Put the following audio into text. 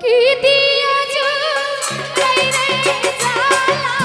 কি দিয়াছ রে রে জালা